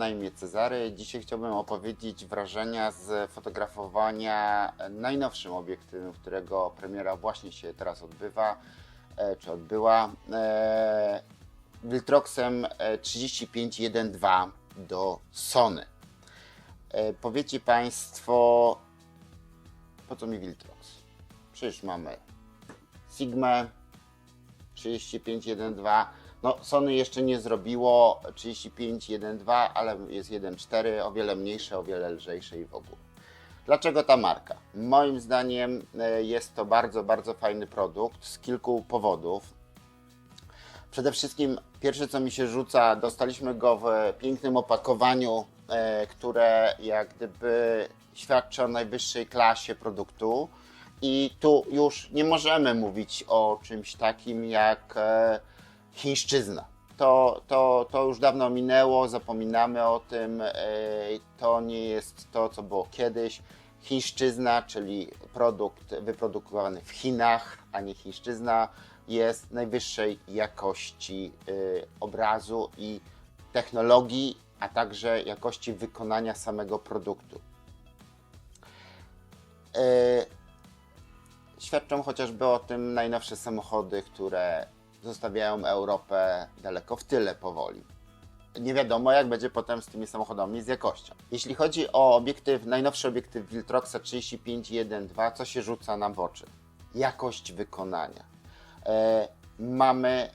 na imię Cezary. Dzisiaj chciałbym opowiedzieć wrażenia z fotografowania najnowszym obiektywem, którego premiera właśnie się teraz odbywa, e, czy odbyła. E, Viltroxem e, 3512 do Sony. E, Powiecie Państwo, po co mi Viltrox? Przecież mamy Sigmę 3512. No, Sony jeszcze nie zrobiło 3512, ale jest 1.4, o wiele mniejsze, o wiele lżejsze i w ogóle. Dlaczego ta marka? Moim zdaniem e, jest to bardzo, bardzo fajny produkt z kilku powodów. Przede wszystkim pierwsze co mi się rzuca, dostaliśmy go w pięknym opakowaniu, e, które jak gdyby świadczy o najwyższej klasie produktu. I tu już nie możemy mówić o czymś takim jak e, chińszczyzna. To, to, to już dawno minęło, zapominamy o tym. e, To nie jest to, co było kiedyś. Chińszczyzna, czyli produkt wyprodukowany w Chinach, a nie chińszczyzna, jest najwyższej jakości e, obrazu i technologii, a także jakości wykonania samego produktu. E, Świadczą chociażby o tym najnowsze samochody, które zostawiają Europę daleko w tyle powoli. Nie wiadomo, jak będzie potem z tymi samochodami z jakością. Jeśli chodzi o obiektyw, najnowszy obiektyw Viltroxa 35.1.2, co się rzuca nam w oczy? Jakość wykonania. E, mamy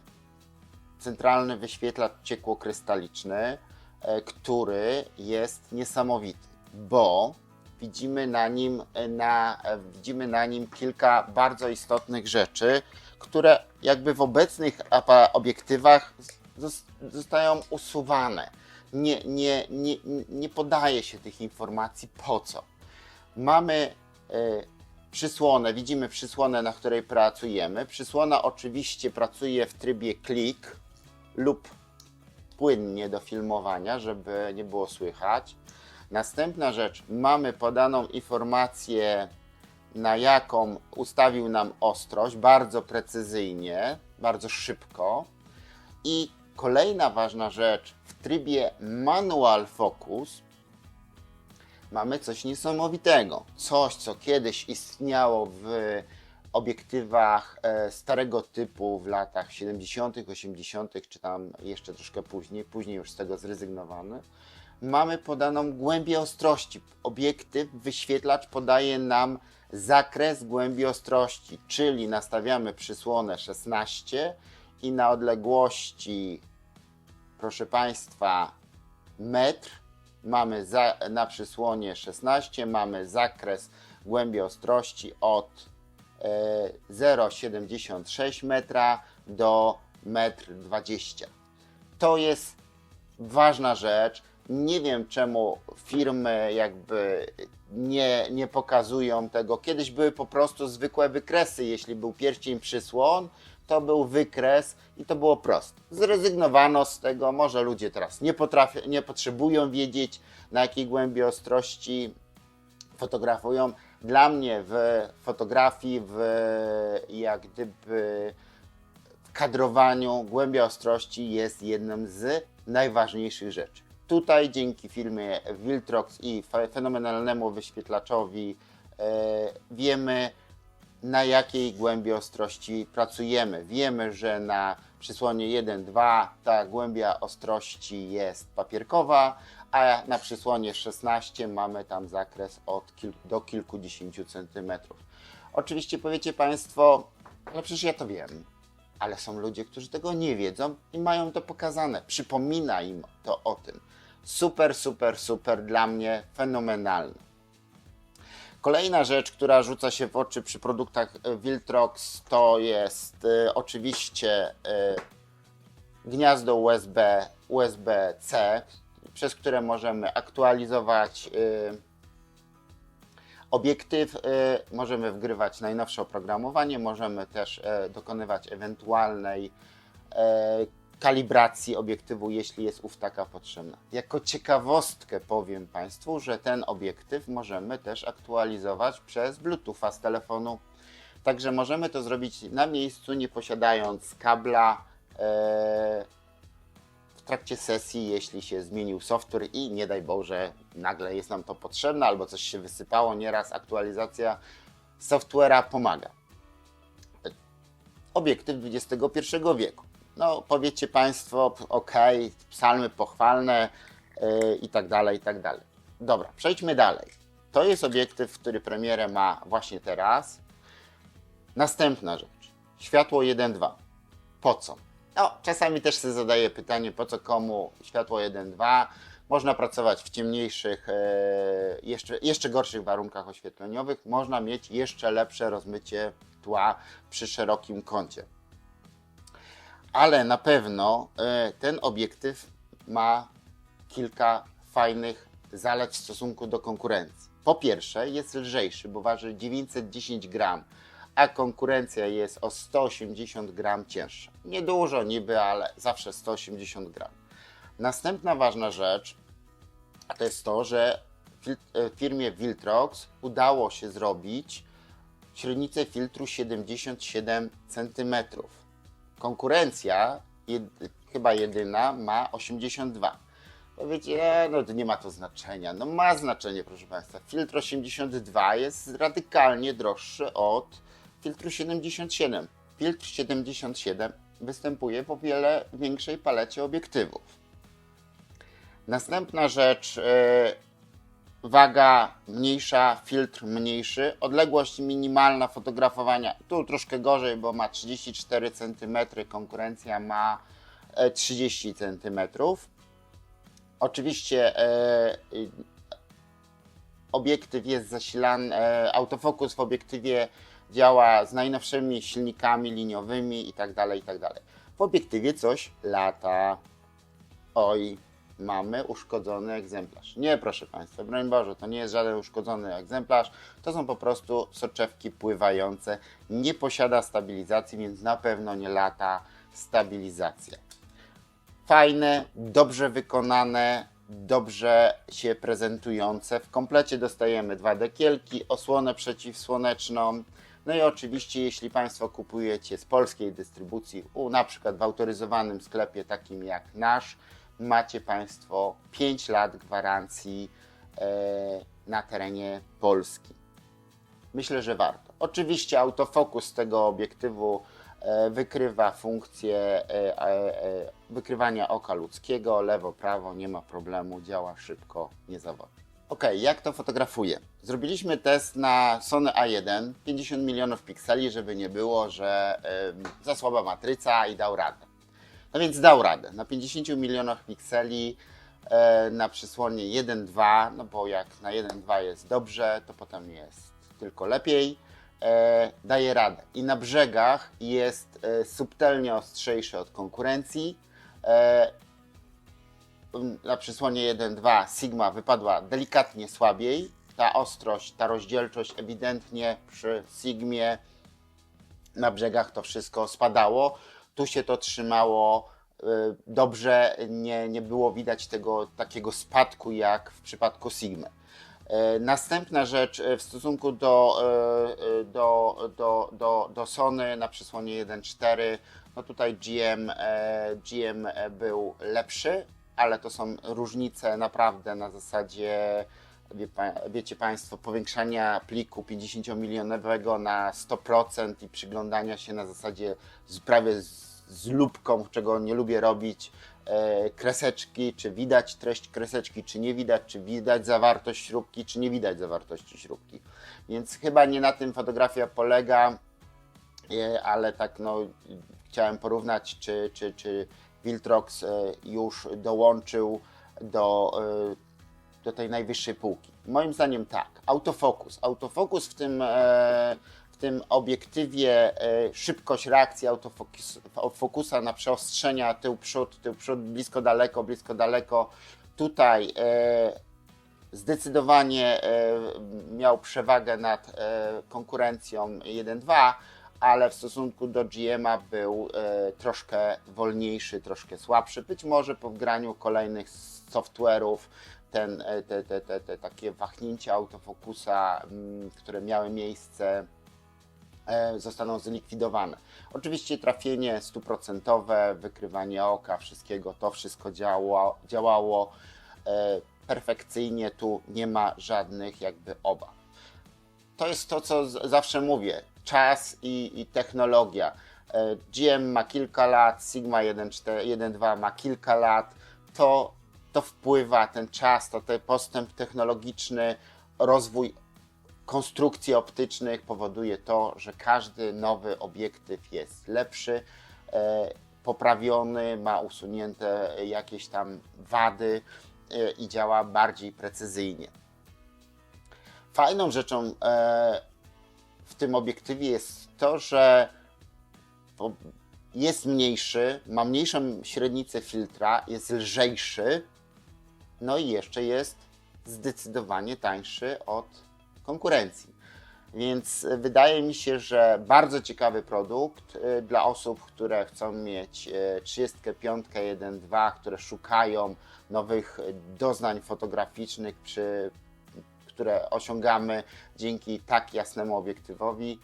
centralny wyświetlacz ciekłokrystaliczny, e, który jest niesamowity, bo widzimy na nim, e, na, widzimy na nim kilka bardzo istotnych rzeczy, które jakby w obecnych obiektywach zos- zostają usuwane. Nie, nie, nie, nie podaje się tych informacji po co. Mamy e, przysłonę, widzimy przysłonę, na której pracujemy. Przysłona oczywiście pracuje w trybie klik lub płynnie do filmowania, żeby nie było słychać. Następna rzecz, mamy podaną informację, na jaką ustawił nam ostrość, bardzo precyzyjnie, bardzo szybko. I kolejna ważna rzecz, w trybie Manual Focus mamy coś niesamowitego. Coś, co kiedyś istniało w obiektywach e, starego typu w latach 70., 80., czy tam jeszcze troszkę później, później już z tego zrezygnowany. Mamy podaną głębię ostrości. Obiektyw, wyświetlacz podaje nam zakres głębi ostrości, czyli nastawiamy przysłonę 16 i na odległości, proszę Państwa, metr mamy za, na przysłonie 16, mamy zakres głębi ostrości od e, 0,76 metra do 1,20 m. To jest ważna rzecz. Nie wiem czemu firmy jakby nie, nie pokazują tego. Kiedyś były po prostu zwykłe wykresy. Jeśli był pierścień przysłon, to był wykres i to było proste. Zrezygnowano z tego. Może ludzie teraz nie, potrafią, nie potrzebują wiedzieć, na jakiej głębi ostrości fotografują. Dla mnie w fotografii, w jak gdyby w kadrowaniu głębia ostrości jest jedną z najważniejszych rzeczy. Tutaj dzięki filmie Viltrox i fe- fenomenalnemu wyświetlaczowi e, wiemy na jakiej głębi ostrości pracujemy. Wiemy, że na przysłonie 1-2 ta głębia ostrości jest papierkowa, a na przysłonie 16 mamy tam zakres od kil- do kilkudziesięciu centymetrów. Oczywiście powiecie Państwo, ale przecież ja to wiem. Ale są ludzie, którzy tego nie wiedzą i mają to pokazane. Przypomina im to o tym. Super, super, super dla mnie fenomenalne. Kolejna rzecz, która rzuca się w oczy przy produktach e, Viltrox, to jest e, oczywiście e, gniazdo USB, USB-C, przez które możemy aktualizować e, obiektyw, e, możemy wgrywać najnowsze oprogramowanie, możemy też e, dokonywać ewentualnej e, kalibracji obiektywu, jeśli jest ów taka potrzebna. Jako ciekawostkę powiem Państwu, że ten obiektyw możemy też aktualizować przez Bluetootha z telefonu. Także możemy to zrobić na miejscu, nie posiadając kabla e, trakcie sesji, jeśli się zmienił software i nie daj Boże, nagle jest nam to potrzebne albo coś się wysypało, nieraz aktualizacja software'a pomaga. Obiektyw XXI wieku. No, powiecie Państwo, ok, psalmy pochwalne yy, i tak dalej, i tak dalej. Dobra, przejdźmy dalej. To jest obiektyw, który premierę ma właśnie teraz. Następna rzecz. Światło 1.2. Po co? No, czasami też sobie zadaję pytanie, po co komu światło 1.2. Można pracować w ciemniejszych, e, jeszcze, jeszcze gorszych warunkach oświetleniowych. Można mieć jeszcze lepsze rozmycie tła przy szerokim kącie. Ale na pewno e, ten obiektyw ma kilka fajnych zalet w stosunku do konkurencji. Po pierwsze, jest lżejszy, bo waży 910 gram, a konkurencja jest o 180 gram cięższa. Niedużo niby, ale zawsze 180 gram. Następna ważna rzecz to jest to, że w firmie Viltrox udało się zrobić średnicę filtru 77 cm. Konkurencja, jed, chyba jedyna, ma 82 Powiecie, no to nie ma to znaczenia. No ma znaczenie, proszę Państwa. Filtr 82 jest radykalnie droższy od filtru 77. Filtr 77 występuje w o wiele większej palecie obiektywów. Następna rzecz, yy, waga mniejsza, filtr mniejszy, odległość minimalna fotografowania, tu troszkę gorzej, bo ma 34 cm, konkurencja ma 30 cm. Oczywiście e, obiektyw jest zasilany, e, autofokus w obiektywie działa z najnowszymi silnikami liniowymi i tak dalej, i tak dalej. W obiektywie coś lata. Oj, mamy uszkodzony egzemplarz. Nie, proszę Państwa, broń Boże, to nie jest żaden uszkodzony egzemplarz. To są po prostu soczewki pływające. Nie posiada stabilizacji, więc na pewno nie lata stabilizacja fajne, dobrze wykonane, dobrze się prezentujące. W komplecie dostajemy dwa dekielki, osłonę przeciwsłoneczną. No i oczywiście, jeśli Państwo kupujecie z polskiej dystrybucji, u, na przykład w autoryzowanym sklepie takim jak nasz, macie Państwo 5 lat gwarancji e, na terenie Polski. Myślę, że warto. Oczywiście autofokus tego obiektywu E, wykrywa funkcję e, wykrywania oka ludzkiego, lewo, prawo, nie ma problemu, działa szybko, niezawodnie. Ok, jak to fotografuję? Zrobiliśmy test na Sony A1, 50 milionów pikseli, żeby nie było, że za słaba matryca i dał radę. No więc dał radę. Na 50 milionach pikseli na przysłonie 1.2, no bo jak na 1.2 jest dobrze, to potem jest tylko lepiej e, daje radę. I na brzegach jest e, subtelnie ostrzejszy od konkurencji. E, na przysłonie 1.2 Sigma wypadła delikatnie słabiej. Ta ostrość, ta rozdzielczość ewidentnie przy Sigmie na brzegach to wszystko spadało. Tu się to trzymało e, dobrze, nie, nie było widać tego takiego spadku jak w przypadku Sigmy. E, następna rzecz e, w stosunku do, do, do, do, do Sony na przysłonie 1.4, no tutaj GM, GM był lepszy, ale to są różnice naprawdę na zasadzie, wie, wiecie Państwo, powiększania pliku 50-milionowego na 100% i przyglądania się na zasadzie z, prawie z, z lubką, czego nie lubię robić, E, kreseczki, czy widać treść kreseczki, czy nie widać, czy widać zawartość śrubki, czy nie widać zawartości śrubki. Więc chyba nie na tym fotografia polega, e, ale tak no, chciałem porównać, czy, czy, czy Viltrox e, już dołączył do, do tej najwyższej półki. Moim zdaniem tak. Autofokus. Autofokus w tym w tym obiektywie e, szybkość reakcji autofokusa na przeostrzenia tył przód, tył przód, blisko daleko, blisko daleko. Tutaj e, zdecydowanie e, miał przewagę nad konkurencją 1.2, ale w stosunku do GM'a był troszkę wolniejszy, troszkę słabszy. Być może po wgraniu kolejnych software'ów ten, te, te, te, te takie wahnięcia autofokusa, które miały miejsce e, zostaną zlikwidowane. Oczywiście trafienie stuprocentowe, wykrywanie oka, wszystkiego, to wszystko działa, działało e, perfekcyjnie, tu nie ma żadnych jakby obaw. To jest to, co zawsze mówię, czas i, i technologia. E, GM ma kilka lat, Sigma 1.2 ma kilka lat, to, to wpływa, ten czas, to ten postęp technologiczny, rozwój konstrukcji optycznych powoduje to, że każdy nowy obiektyw jest lepszy, e, poprawiony, ma usunięte jakieś tam wady e, i działa bardziej precyzyjnie. Fajną rzeczą e, w tym obiektywie jest to, że jest mniejszy, ma mniejszą średnicę filtra, jest lżejszy, no i jeszcze jest zdecydowanie tańszy od konkurencji. Więc y, wydaje mi się, że bardzo ciekawy produkt y, dla osób, które chcą mieć y, 35 1.2, które szukają nowych y, doznań fotograficznych, przy, które osiągamy dzięki tak jasnemu obiektywowi.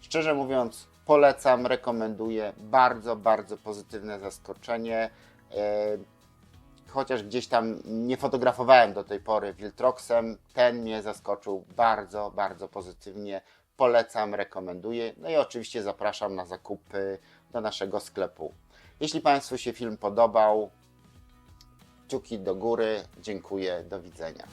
Szczerze mówiąc, polecam, rekomenduję. Bardzo, bardzo pozytywne zaskoczenie. Chociaż gdzieś tam nie fotografowałem do tej pory Wiltroxem, ten mnie zaskoczył bardzo, bardzo pozytywnie. Polecam, rekomenduję. No i oczywiście zapraszam na zakupy do naszego sklepu. Jeśli Państwu się film podobał, kciuki do góry. Dziękuję, do widzenia.